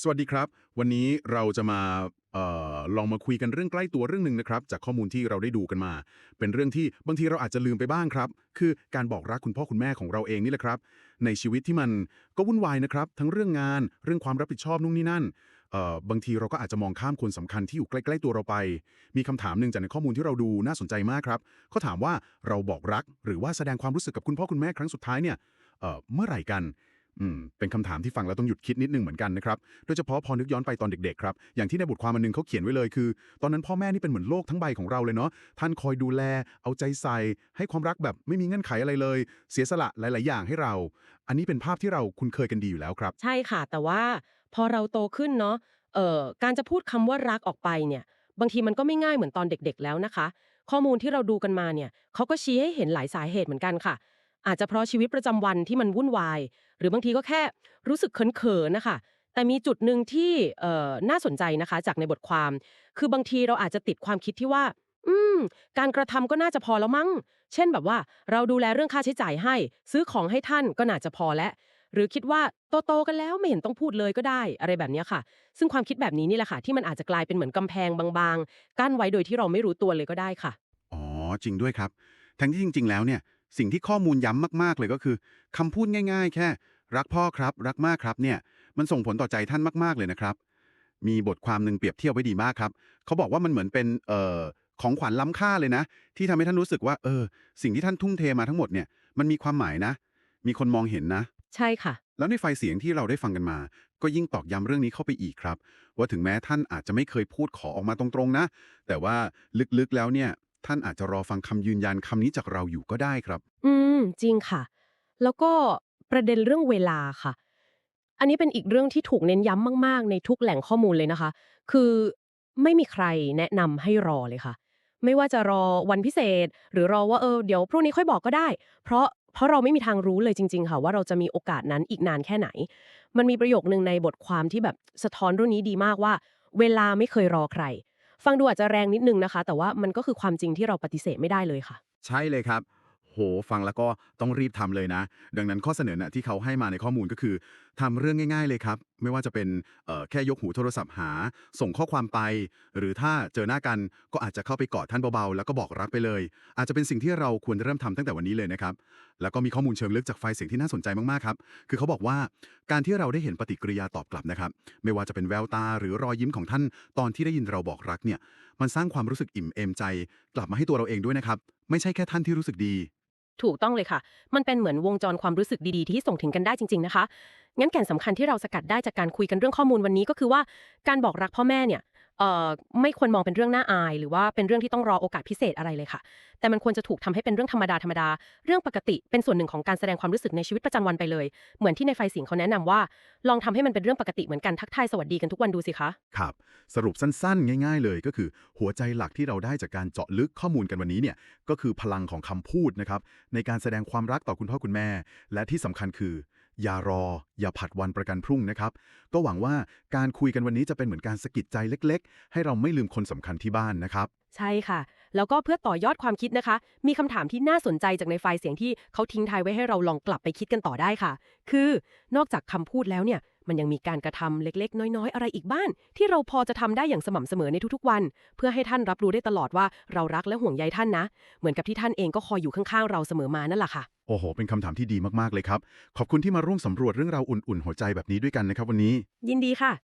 สวัสดีครับ วันนี้เราจะมาออลองมาคุยกันเรื่องใกล้ตัวเรื่องหนึ่งนะครับ จากข้อมูลที่เราได้ดูกันมา เป็นเรื่องที่บางทีเราอาจจะลืมไปบ้างครับ คือการบอกรักคุณพ่อคุณแม่ของเราเองนี่แหละครับ ในชีวิตที่มันก็วุ่นวายนะครับ ทั้งเรื่องงานเรื่องความรับผิดชอบนู่นนี่นั่นบางทีเราก็อาจจะมองข้ามคนสำคัญที่อยู่ใกล้ๆตัวเราไป มีคำถามหนึ่งจากในข้อมูลที่เราดูน่าสนใจมากครับเขาถามว่าเราบอกรักหรือว่าแสดงความรู้สึกกับคุณพ่อคุณแม่ครั้งสุดท้ายเนี่ยเเมื่อไหร่กัน อืมเป็นคำถามที่ฟังแล้วต้องหยุดคิดนิดนึงเหมือนกันนะครับ โดยเฉพาะพอนึกย้อนไปตอนเด็กๆครับ อย่างที่ในบทความอันนึงเขาเขียนไว้เลยคือ ตอนนั้นพ่อแม่นี่เป็นเหมือนโลกทั้งใบของเราเลยเนาะ ท่านคอยดูแล เอาใจใส่ ให้ความรักแบบไม่มีเงื่อนไขอะไรเลย เสียสละหลาย ๆ อย่างให้เรา อันนี้เป็นภาพที่เราคุ้นเคยกันดีอยู่แล้วครับ ใช่ค่ะ แต่ว่าพอเราโตขึ้นเนาะ เอ่อ การจะพูดคำว่ารักออกไปเนี่ย บางทีมันก็ไม่ง่ายเหมือนตอนเด็ก ๆ แล้วนะคะ ข้อมูลที่เราดูกันมาเนี่ยเขาก็ชี้ให้เห็นหลายสาเหตุเหมือนกันค่ะ อาจจะเพราะชีวิตประจำวันที่มันวุ่นวาย หรือบางทีก็แค่รู้สึกเขินๆนะคะแต่มีจุดหนึ่งที่เอ่อน่าสนใจนะคะ จากในบทความ คือบางทีเราอาจจะติดความคิดที่ว่า อืม การกระทำก็น่าจะพอแล้วมั้ง เช่นแบบว่า เราดูแลเรื่องค่าใช้จ่ายให้ ซื้อของให้ท่านก็น่าจะพอแล้วหรือคิดว่าโตๆกันแล้วไม่เห็นต้องพูดเลยก็ได้อะไรแบบนี้ค่ะ ซึ่งความคิดแบบนี้นี่แหละค่ะ ที่มันอาจจะกลายเป็นเหมือนกำแพงบางๆ กั้นไว้โดยที่เราไม่รู้ตัวเลยก็ได้ค่ะ อ๋อจริงด้วยครับ ทั้งที่จริง ๆ แล้วเนี่ย สิ่งที่ข้อมูลย้ำมากๆเลยก็คือคำพูดง่าย ๆ แค่ รักพ่อครับ รักมากครับเนี่ย มันส่งผลต่อใจท่านมากๆเลยนะครับ มีบทความหนึ่งเปรียบเทียบไว้ดีมากครับ เขาบอกว่ามันเหมือนเป็นเอ่อของขวัญล้ำค่าเลยนะ ที่ทำให้ท่านรู้สึกว่าเออ สิ่งที่ท่านทุ่มเทมาทั้งหมดเนี่ยมันมีความหมายนะ มีคนมองเห็นนะ ใช่ค่ะ แล้วในไฟล์เสียงที่เราได้ฟังกันมา ก็ยิ่งตอกย้ำเรื่องนี้เข้าไปอีกครับ ว่าถึงแม้ท่านอาจจะไม่เคยพูดขอออกมาตรงๆนะ แต่ว่าลึกๆแล้วเนี่ย ท่านอาจจะรอฟังคำยืนยันคำนี้จากเราอยู่ก็ได้ครับ อืม จริงค่ะ แล้วก็ประเด็นเรื่องเวลาค่ะ อันนี้เป็นอีกเรื่องที่ถูกเน้นย้ำมาก ๆ ในทุกแหล่งข้อมูลเลยนะคะ คือไม่มีใครแนะนำให้รอเลยค่ะ ไม่ว่าจะรอวันพิเศษ หรือรอว่าเออเดี๋ยวพรุ่งนี้ค่อยบอกก็ได้ เพราะเพราะเราไม่มีทางรู้เลยจริง ๆ ค่ะ ว่าเราจะมีโอกาสนั้นอีกนานแค่ไหน มันมีประโยคนึงในบทความที่แบบสะท้อนเรื่องนี้ดีมากว่า เวลาไม่เคยรอใคร ฟังดูอาจจะแรงนิดนึงนะคะ แต่ว่ามันก็คือความจริงที่เราปฏิเสธไม่ได้เลยค่ะ ใช่เลยครับ โหฟังแล้วก็ต้องรีบทำเลยนะ ดังนั้นข้อเสนอนะที่เขาให้มาในข้อมูลก็คือทำเรื่องง่าย ๆ เลยครับ ไม่ว่าจะเป็นแค่ยกหูโทรศัพท์หา ส่งข้อความไป หรือถ้าเจอหน้ากันก็อาจจะเข้าไปกอดท่านเบาๆ แล้วก็บอกรักไปเลย อาจจะเป็นสิ่งที่เราควรเริ่มทำตั้งแต่วันนี้เลยนะครับ แล้วก็มีข้อมูลเชิงลึกจากไฟเสียงที่น่าสนใจมากๆครับ คือเขาบอกว่าการที่เราได้เห็นปฏิกิริยาตอบกลับนะครับ ไม่ว่าจะเป็นแววตาหรือรอยยิ้มของท่านตอนที่ได้ยินเราบอกรักเนี่ยมันสร้างความรู้สึกอิ่มเอมใจ กลับมาให้ตัวเราเองด้วยนะครับ ไม่ใช่แค่ท่านที่รู้สึกดี ถูกต้องเลยค่ะ มันเป็นเหมือนวงจรความรู้สึกดีๆ ที่ส่งถึงกันได้จริง ๆนะคะ งั้นแก่นสำคัญที่เราสกัดได้จากการคุยกันเรื่องข้อมูลวันนี้ก็คือว่า การบอกรักพ่อแม่เนี่ย ไม่ควรมองเป็นเรื่องน่าอาย หรือว่าเป็นเรื่องที่ต้องรอโอกาสพิเศษอะไรเลยค่ะ แต่มันควรจะถูกทำให้เป็นเรื่องธรรมดาธรรมดาเรื่องปกติเป็นส่วนหนึ่งของการแสดงความรู้สึกในชีวิตประจำวันไปเลย เหมือนที่ในไฟสียงเขาแนะนำว่า ลองทำให้มันเป็นเรื่องปกติเหมือนกันทักทายสวัสดีกันทุกวันดูสิคะครับสรุปสั้นๆ ง่าย ๆ เลยก็คือ หัวใจหลักที่เราได้จากการเจาะลึกข้อมูลกันวันนี้เนี่ยก็คือพลังของคำพูดนะครับในการแสดงความรักต่อคุณพ่อคุณแม่ และที่สำคัญคือ อย่ารอ อย่าผัดวันประกันพรุ่งนะครับ ก็หวังว่าการคุยกันวันนี้จะเป็นเหมือนการสะกิดใจเล็ก ๆ ให้เราไม่ลืมคนสำคัญที่บ้านนะครับ ใช่ค่ะ แล้วก็เพื่อต่อยอดความคิดนะคะ มีคำถามที่น่าสนใจจากในไฟล์เสียงที่เขาทิ้งทายไว้ให้เราลองกลับไปคิดกันต่อได้ค่ะ คือ นอกจากคำพูดแล้วเนี่ย มันยังมีการกระทำเล็ก ๆ น้อย ๆ อะไรอีกบ้างที่เราพอจะทำได้อย่างสม่ำเสมอในทุกๆวัน เพื่อให้ท่านรับรู้ได้ตลอดว่าเรารักและห่วงใยท่านนะ เหมือนกับที่ท่านเองก็คอยอยู่ข้างๆ เราเสมอมานั่นแหละค่ะ โอ้โห เป็นคำถามที่ดีมากๆเลยครับ ขอบคุณที่มาร่วมสำรวจเรื่องราวอุ่นๆหัวใจแบบนี้ด้วยกันนะครับวันนี้ ยินดีค่ะ